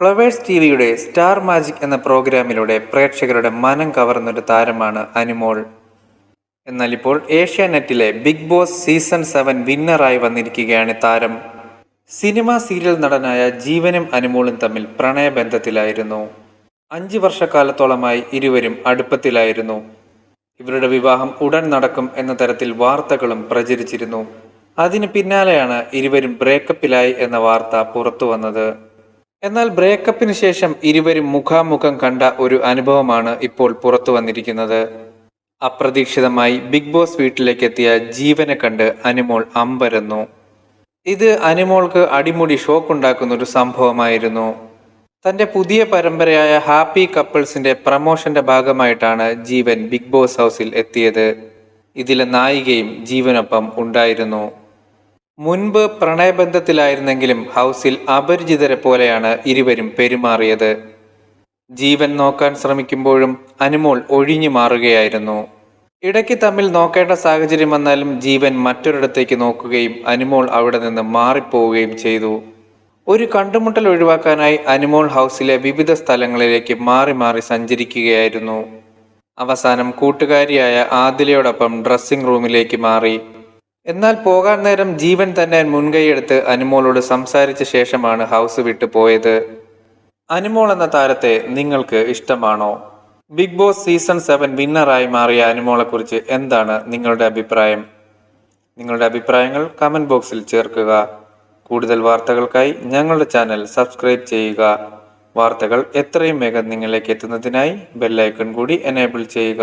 Flowers T വിയുടെ star magic എന്ന പ്രോഗ്രാമിലൂടെ പ്രേക്ഷകരുടെ മനം കവർന്നൊരു താരമാണ് അനുമോൾ. എന്നാൽ ഇപ്പോൾ ഏഷ്യാനെറ്റിലെ ബിഗ് ബോസ് സീസൺ സെവൻ വിന്നറായി വന്നിരിക്കുകയാണ് താരം. സിനിമ സീരിയൽ നടനായ ജീവനും അനുമോളും തമ്മിൽ പ്രണയബന്ധത്തിലായിരുന്നു. അഞ്ച് വർഷക്കാലത്തോളമായി ഇരുവരും അടുപ്പത്തിലായിരുന്നു. ഇവരുടെ വിവാഹം ഉടൻ നടക്കും എന്ന തരത്തിൽ വാർത്തകളും പ്രചരിച്ചിരുന്നു. അതിന് പിന്നാലെയാണ് ഇരുവരും ബ്രേക്കപ്പിലായി എന്ന വാർത്ത പുറത്തു വന്നത് എന്നാൽ ബ്രേക്കപ്പിന് ശേഷം ഇരുവരും മുഖാമുഖം കണ്ട ഒരു അനുഭവമാണ് ഇപ്പോൾ പുറത്തു വന്നിരിക്കുന്നത്. അപ്രതീക്ഷിതമായി ബിഗ് ബോസ് വീട്ടിലേക്ക് എത്തിയ ജീവനെ കണ്ട് അനുമോൾ അമ്പരന്നു. ഇത് അനുമോൾക്ക് അടിമുടി ഷോക്കുണ്ടാക്കുന്ന ഒരു സംഭവമായിരുന്നു. തന്റെ പുതിയ പരമ്പരയായ ഹാപ്പി കപ്പിൾസിന്റെ പ്രമോഷന്റെ ഭാഗമായിട്ടാണ് ജീവൻ ബിഗ് ബോസ് ഹൗസിൽ എത്തിയത്. ഇതിലെ നായികയും ജീവനൊപ്പം ഉണ്ടായിരുന്നു. മുൻപ് പ്രണയബന്ധത്തിലായിരുന്നെങ്കിലും ഹൗസിൽ അപരിചിതരെ പോലെയാണ് ഇരുവരും പെരുമാറിയത്. ജീവൻ നോക്കാൻ ശ്രമിക്കുമ്പോഴും അനുമോൾ ഒഴിഞ്ഞു മാറുകയായിരുന്നു. ഇടയ്ക്ക് തമ്മിൽ നോക്കേണ്ട സാഹചര്യം വന്നാലും ജീവൻ മറ്റൊരിടത്തേക്ക് നോക്കുകയും അനുമോൾ അവിടെ നിന്ന് മാറിപ്പോവുകയും ചെയ്തു. ഒരു കണ്ടുമുട്ടൽ ഒഴിവാക്കാനായി അനുമോൾ ഹൗസിലെ വിവിധ സ്ഥലങ്ങളിലേക്ക് മാറി മാറി സഞ്ചരിക്കുകയായിരുന്നു. അവസാനം കൂട്ടുകാരിയായ ആദിലയോടൊപ്പം ഡ്രസ്സിംഗ് റൂമിലേക്ക് മാറി എന്നാൽ പോകാൻ നേരം ജീവൻ തന്നെ മുൻകൈയെടുത്ത് അനുമോളോട് സംസാരിച്ച ശേഷമാണ് ഹൗസ് വിട്ടു പോയത്. അനുമോൾ എന്ന താരത്തെ നിങ്ങൾക്ക് ഇഷ്ടമാണോ? ബിഗ് ബോസ് സീസൺ സെവൻ വിന്നറായി മാറിയ അനുമോളെക്കുറിച്ച് എന്താണ് നിങ്ങളുടെ അഭിപ്രായം? നിങ്ങളുടെ അഭിപ്രായങ്ങൾ കമന്റ് ബോക്സിൽ ചേർക്കുക. കൂടുതൽ വാർത്തകൾക്കായി ഞങ്ങളുടെ ചാനൽ സബ്സ്ക്രൈബ് ചെയ്യുക. വാർത്തകൾ എത്രയും വേഗം നിങ്ങളിലേക്ക് എത്തുന്നതിനായി ബെല്ലൈക്കൺ കൂടി എനേബിൾ ചെയ്യുക.